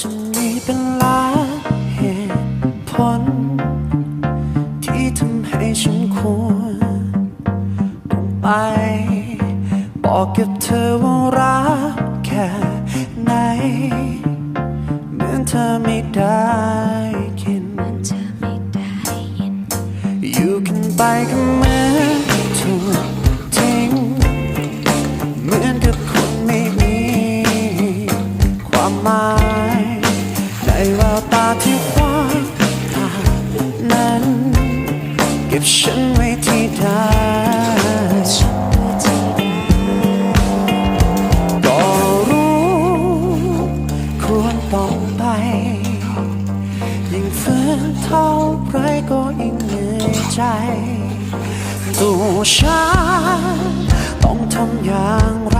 จะมีเป็นล้านเหตุผล ที่ทำให้ฉันควรต้องไป บอกกับเธอว่ารักแค่ไหน เหมือนเธอไม่ได้กินเธอไม่ได้ยินอยู่กันไปก็เหมือนถูก ฉันไว้ที่ใดฉันไว้ที่ใดก็รู้ควรต้องไปยิ่งฝืนเท่าไรก็ยิ่งเหนื่อยใจตัวฉันต้องทำอย่างไร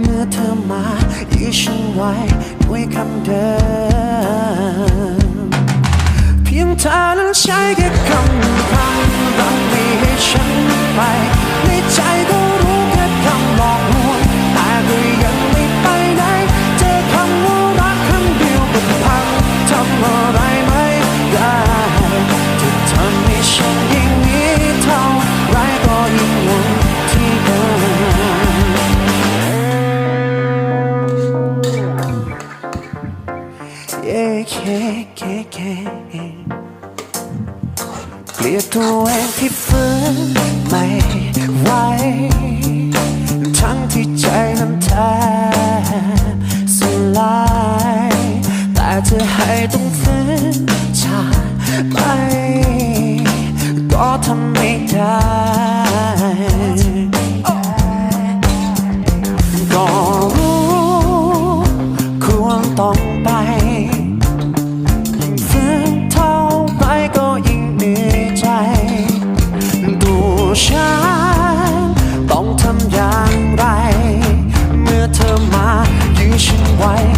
เมื่อเธอมายื้อฉันไว้ด้วยคำเดิมเพียงเธอนั้นใช้แค่ เคเคเกลียดตัวเองที่ฝืนไม่ไหวทั้งที่ใจนั้นแทบสลายแต่เธอให้ต้องฝืนชาไปก็ทำไม่ได้ก็รู้ควรต้อง อย่างไร เมื่อเธอมายื้อฉันไว้